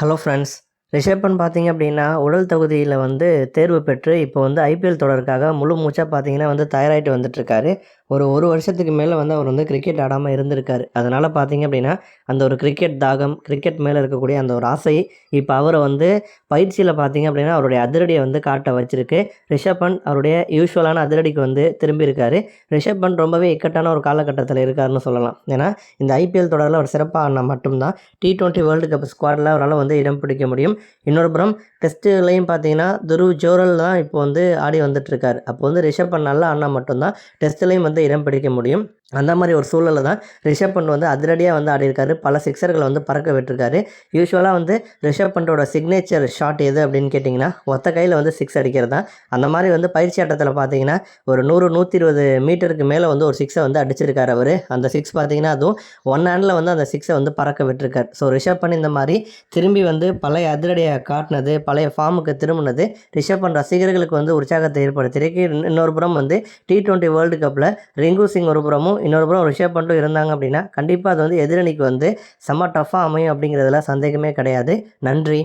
Hello friends Rishabh Pant பார்த்தீங்க அப்படின்னா உடல் தகுதியில் வந்து தேர்வு பெற்று இப்போ வந்து ஐபிஎல் தொடருக்காக முழு மூச்சாக பார்த்தீங்கன்னா வந்து தயாராகிட்டு வந்துட்டுருக்காரு. ஒரு ஒரு வருஷத்துக்கு மேலே வந்து அவர் வந்து கிரிக்கெட் ஆடாமல் இருந்திருக்காரு. அதனால் பார்த்தீங்க அப்படின்னா அந்த ஒரு கிரிக்கெட் தாகம் கிரிக்கெட் மேலே இருக்கக்கூடிய அந்த ஒரு ஆசை இப்போ அவரை வந்து பயிற்சியில் பார்த்தீங்க அப்படின்னா அவருடைய அதிரடியை வந்து காட்ட வச்சிருக்கு. ரிஷப் பண்ட் அவருடைய யூஸ்வலான அதிரடிக்கு வந்து திரும்பியிருக்காரு. ரிஷப் பண்ட் ரொம்பவே இக்கட்டான ஒரு காலகட்டத்தில் இருக்காருன்னு சொல்லலாம். ஏன்னா இந்த ஐபிஎல் தொடரில் அவர் சிறப்பாக ஆடினா மட்டும்தான் டி டுவெண்ட்டி வேர்ல்டு கப் ஸ்குவாடில் அவரால் வந்து இடம் பிடிக்க முடியும். இன்னொரு புறம் டெஸ்ட்டுலையும் பார்த்தீங்கன்னா துருவ் ஜோரல் தான் இப்போ வந்து ஆடி வந்துட்டுருக்காரு. அப்போ வந்து ரிஷப் பண்ட் நல்லா ஆடினா மட்டும்தான் டெஸ்ட்லேயும் வந்து இடம் பிடிக்க முடியும். அந்த மாதிரி ஒரு சூழலில் தான் ரிஷப் பண்ட் வந்து அதிரடியாக வந்து ஆடியிருக்காரு. பல சிக்ஸர்களை வந்து பறக்க விட்டுருக்காரு. யூஸ்வலாக வந்து ரிஷப் பண்டோட சிக்னேச்சர் ஷாட் எது அப்படின்னு கேட்டிங்கன்னா ஒத்த கையில் வந்து சிக்ஸ் அடிக்கிறது தான். அந்த மாதிரி வந்து பயிற்சி ஆட்டத்தில் பார்த்தீங்கன்னா ஒரு நூறு நூற்றி இருபது மீட்டருக்கு மேலே வந்து ஒரு சிக்ஸை வந்து அடிச்சிருக்காரு அவர். அந்த சிக்ஸ் பார்த்தீங்கன்னா அதுவும் ஒன் ஹேண்டில் வந்து அந்த சிக்ஸை வந்து பறக்க விட்டுருக்காரு. ஸோ ரிஷப் பண்ட் இந்த மாதிரி திரும்பி வந்து பழைய அதிரடியை காட்டினது பழைய ஃபார்முக்கு திரும்பினது. ரிஷப் பண்ட் ரசிகர்களுக்கு வந்து உற்சாகத்தை ஏற்படுத்தியிருக்கு இன்னொரு புறம் வந்து டி டுவெண்ட்டி வேர்ல்டு கப்பில் ரிங்கு சிங் ஒரு புறமும் இன்னொரு புறம் ரிஷப் பண்ட்டும் இருந்தாங்க அப்படின்னா கண்டிப்பாக அது வந்து எதிரணிக்கு வந்து செம்ம டஃப்பாக அமையும் அப்படிங்கிறதுல சந்தேகமே கிடையாது. நன்றி.